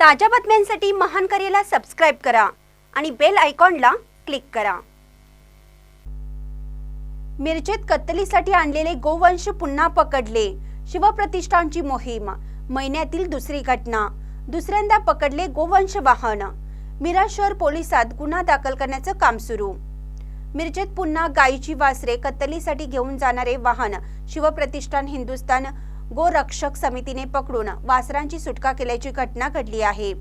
ताज्या बातम्यांसाठी महान करेला सबस्क्राईब करा आणि बेल आयकॉनला क्लिक करा. मिरजेत कत्तलीसाठी आणलेले गोवंश पुन्हा पकडले. शिवप्रतिष्ठानची मोहीम महिन्यातील दुसरी घटना. दुसऱ्यांदा पकडले गोवंश वाहन. मिराज शहर पोलिसात गुन्हा दाखल करण्याचं काम सुरू. मिरजेत पुन्हा गायीची वासरे कत्तलीसाठी घेऊन जाणारे वाहन शिवप्रतिष्ठान हिंदुस्थान गोरक्षक समितीने पकडून वासरांची सुटका केल्याची घटना घडली आहे.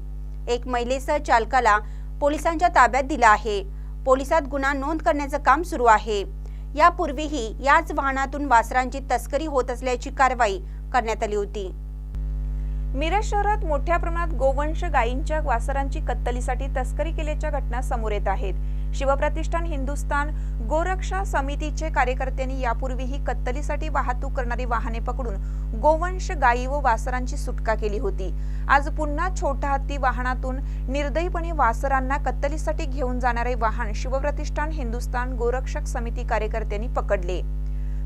एक महिलेसह चालकाला पोलिसांच्या ताब्यात दिला आहे. पोलिसात गुन्हा नोंद करण्याचं काम सुरू आहे. यापूर्वीही याच वाहनातून वासरांची तस्करी होत असल्याची कारवाई करण्यात आली होती. मिरज शहरात मोठ्या प्रमाणात गोवंश गायींच्या वासरांची कत्तलीसाठी तस्करी केल्याच्या घटना समोर येत आहेत. शिवप्रतिष्ठान हिंदुस्थान गोरक्षा समितीचे कार्यकर्त्यांनी यापूर्वीही कत्तलीसाठी वाहतूक करणारी वाहने पकडून गोवंश गायी व वासरांची सुटका केली होती. आज पुन्हा छोटा हत्ती वाहनातून निर्दयीपणे वासरांना कत्तलीसाठी घेऊन जाणारे वाहन शिवप्रतिष्ठान हिंदुस्थान गोरक्षक समिती कार्यकर्त्यांनी पकडले.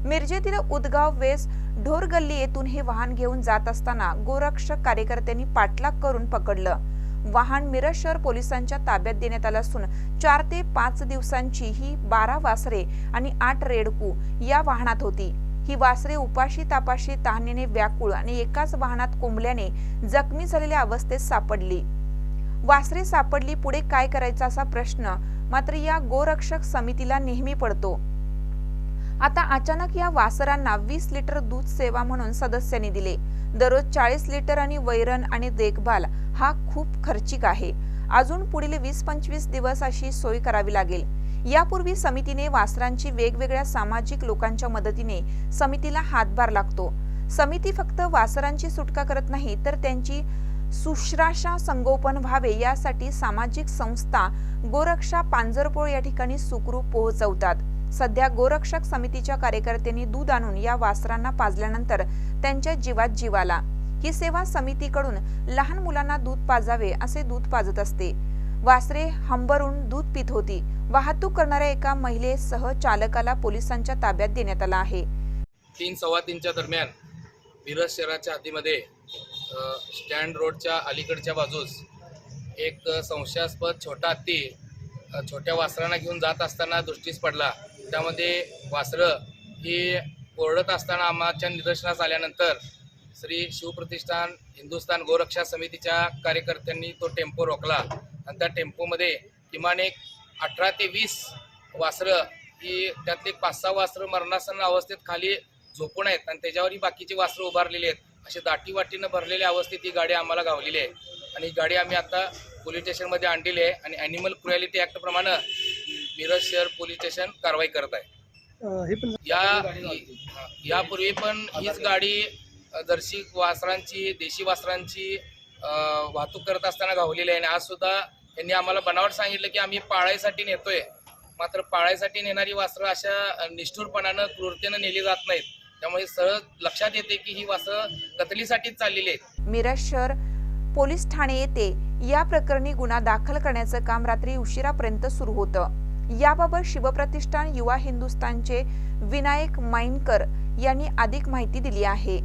मिरजेतील उदगाव वेस ढोरगल्ली येथून हे वाहन घेऊन जात असताना गोरक्षक कार्यकर्त्यांनी पाठलाग करून पकडलं. वाहन मिरज शहर पोलिसांच्या ताब्यात देण्यात आलं असून चार ते पाच दिवसांची ही बारा वासरे आणि आठ रेडकू या वाहनात होती. ही वासरे उपाशी तापाशी तहानेने व्याकुळ आणि एकाच वाहनात कोंबल्याने जखमी झालेल्या अवस्थेत सापडली. वासरे सापडली पुढे काय करायचा असा प्रश्न मात्र या गोरक्षक समितीला नेहमी पडतो. आता अचानक या वासरांना वीस लिटर दूध सेवा म्हणून सदस्यांनी दिले. दररोज चाळीस लिटर आणि वैरण आणि देखभाल हा खूप खर्चिक आहे. अजून पुढील वीस पंचवीस दिवस अशी सोय करावी लागेल. यापूर्वी समितीने वासरांची वेगवेगळ्या सामाजिक लोकांच्या मदतीने समितीला हातभार लागतो. समिती फक्त वासरांची सुटका करत नाही तर त्यांची सुश्राषा संगोपन व्हावे यासाठी सामाजिक संस्था गोरक्षा पांजरपोळ या ठिकाणी सुखरूप पोहोचवतात. सध्या गोरक्षक समितीच्या कार्यकर्त्यांनी दूध आणून या वासरांना पाजल्यानंतर त्यांच्या जीवात जीवाला. ही सेवा समितीकडून लहान मुलांना दूध पाजावे असे दूध पाजत असते. वासरे हंबरून दूध पित होती. वाहतूक करणाऱ्या एका महिलेसह चालकाला पोलिसांच्या ताब्यात देण्यात आला आहे. तीन सव्वा तीनच्या दरम्यान मिरज शहराच्या हद्दीमध्ये स्टँड रोडच्या अलीकडच्या बाजूस एक संशयास्पद छोटा हत्ती छोट्या वासरांना घेऊन जात असताना दृष्टीस पडला. त्यामध्ये वासरं ही ओरडत असताना आम्हाच्या निदर्शनास आल्यानंतर श्री शिवप्रतिष्ठान हिंदुस्थान गोरक्षा समितीच्या कार्यकर्त्यांनी तो टेम्पो रोखला. आणि त्या टेम्पोमध्ये किमान एक अठरा ते वीस वासरं ही त्यातले पाच सहा वासरं मरणासन अवस्थेत खाली झोपून आहेत आणि त्याच्यावरही बाकीचे बाकीची वासरं उभारलेली आहेत. अशी दाटी वाटीनं भरलेल्या अवस्थेत ही गाडी आम्हाला गावलेली आहे. आणि ही गाडी आम्ही आता पोलीस स्टेशनमध्ये आणलेली आहे. आणि ॲनिमल क्रुएलिटी ॲक्टप्रमाणे मिरज शहर पोलीस स्टेशन कारवाई करत आहे. हे या यापूर्वी पण हीच गाडी जर्सी वासरांची देशी वासरांची वाहतूक करत असताना गावलेली आहे. आणि आज सुद्धा त्यांनी आम्हाला बनावट सांगितलं की आम्ही पाळायसाठी नेतोय. मात्र पाळायसाठी नेणारी वासरं अशा निष्ठुरपणानं क्रूरतेनं नेली जात नाहीत. त्यामुळे सहज लक्षात येते की ही वासरं कतलीसाठीच चाललेली आहेत. मिरज शहर पोलीस ठाणे येथे या प्रकरणी गुन्हा दाखल करण्याचं काम रात्री उशिरापर्यंत सुरू होतं. याबाबत शिवप्रतिष्ठान युवा हिंदुस्थानचे विनायक माइनकर यांनी अधिक माहिती दिली आहे.